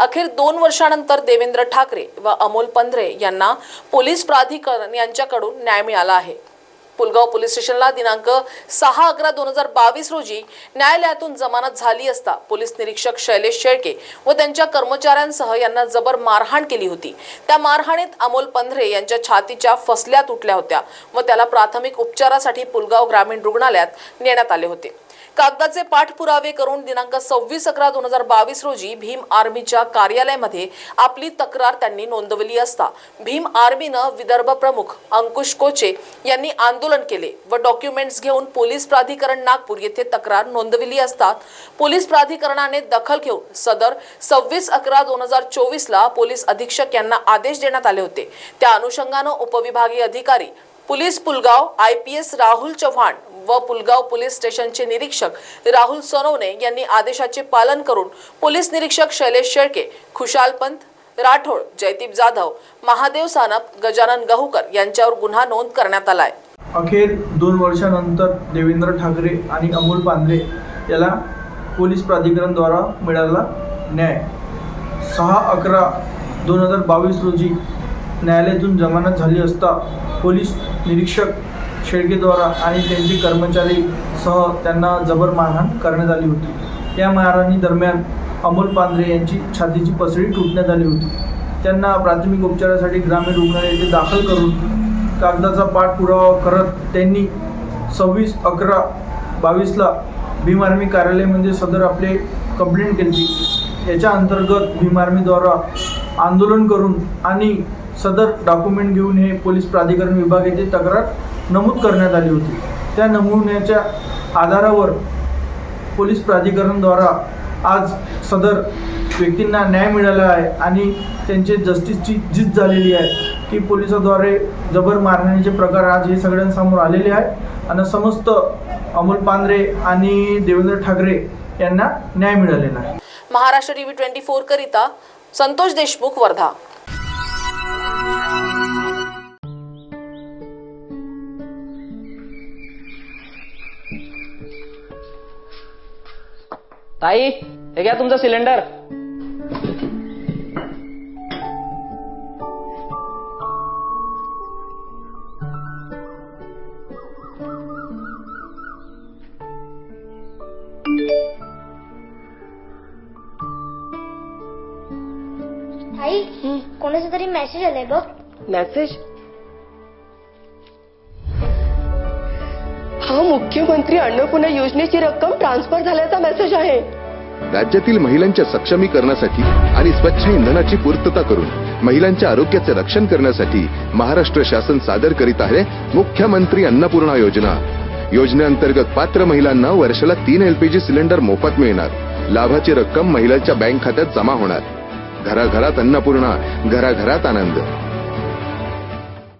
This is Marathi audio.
अखेर दोन वर्षानंतर देवेंद्र ठाकरे व अमोल पंधरे यांना पोलीस प्राधिकरण यांच्याकडून न्याय मिळाला आहे. पुलगाव पोलीस स्टेशनला दिनांक सहा अकरा दोन हजार बावीस रोजी न्यायालयातून जमानत झाली असता पोलीस निरीक्षक शैलेश शेळके व त्यांच्या कर्मचाऱ्यांसह यांना जबर मारहाण केली होती. त्या मारहाणीत अमोल पंधरे यांच्या छातीच्या फसल्या तुटल्या होत्या व त्याला प्राथमिक उपचारासाठी पुलगाव ग्रामीण रुग्णालयात नेण्यात आले होते. कागदाचे पाठपुरावे करून दिनांक सव्वीस अकरा दोन हजार बावीस रोजी भीम आर्मीच्या कार्यालयामध्ये आपली तक्रार त्यांनी नोंदवली असता भीम आर्मीनं विदर्भ प्रमुख अंकुश कोचे यांनी आंदोलन केले व डॉक्युमेंट्स घेऊन पोलीस प्राधिकरण नागपूर येथे तक्रार नोंदविली असता पोलीस प्राधिकरणाने दखल घेऊन सदर सव्वीस अकरा दोन हजार चोवीसला पोलीस अधीक्षक यांना आदेश देण्यात आले होते. त्या अनुषंगानं उपविभागीय अधिकारी police Pulgaon I P S Rahul Chavan व पुलगाव पोलीस स्टेशनचे निरीक्षक राहुल सोनवणे यांनी आदेशाचे पालन करून पोलीस निरीक्षक शैलेश शेळके खुशाल पंत राठोड जयदीप जाधव महादेव सानप गजानन गहुकर यांच्यावर गुन्हा नोंद करण्यात आलाय. अखेर दोन वर्षानंतर देवेंद्र ठाकरे आणि अमोल पांढरे याला पोलीस प्राधिकरणद्वारा मिळाला न्याय. सहा अकरा दोन हजार बावीस रोजी न्यायालयातून जमानत झाली असता पोलीस निरीक्षक शेळकेद्वारा आणि त्यांचे कर्मचारी सह त्यांना जबर मारहाण करण्यात आली होती. या मारहाणी दरम्यान अमोल पांढरे यांची छातीची पसळी तुटण्यात आली होती. त्यांना प्राथमिक उपचारासाठी ग्रामीण रुग्णालय येथे दाखल करून कागदाचा पाठपुरावा करत त्यांनी सव्वीस अकरा बावीसला भीम आर्मी कार्यालयामध्ये म्हणजे सदर आपले कंप्लेंट केली याच्या अंतर्गत भीम आर्मीद्वारा आंदोलन करून आणि सदर डॉक्युमेंट घेऊन हे पोलीस प्राधिकरण विभाग येथे तक्रार नमूद करण्यात आली होती. त्या नमुन्याच्या आधारावर पोलीस प्राधिकरणद्वारा आज सदर व्यक्तींना न्याय मिळाला आहे आणि त्यांचे जस्टिसची जीत झालेली आहे की पोलिसाद्वारे जबर मारहाणीचे प्रकार आज हे सगळ्यांसमोर आलेले आहे आणि समस्त अमोल पांढरे आणि देवेंद्र ठाकरे यांना न्याय मिळालेला आहे. महाराष्ट्र टीव्ही ट्वेंटी फोर करिता संतोष देशमुख वर्धा. ताई हे घ्या तुमचं सिलेंडर. आई कोणाचा तरी मेसेज आलाय बघ. मेसेज हा मुख्यमंत्री अन्नपूर्णा योजनेची रक्कम ट्रान्सफर झाल्याचा मेसेज आहे. राज्यातील महिलांच्या सक्षमीकरणासाठी आणि स्वच्छ इंधनाची पूर्तता करून महिलांच्या आरोग्याचे रक्षण करण्यासाठी महाराष्ट्र शासन सादर करीत आहे मुख्यमंत्री अन्नपूर्णा योजना. योजनेअंतर्गत पात्र महिलांना वर्षाला तीन एलपीजी सिलेंडर मोफत मिळणार. लाभाची रक्कम महिलांच्या बँक खात्यात जमा होणार. घराघरात अन्नपूर्णा घराघरात आनंद.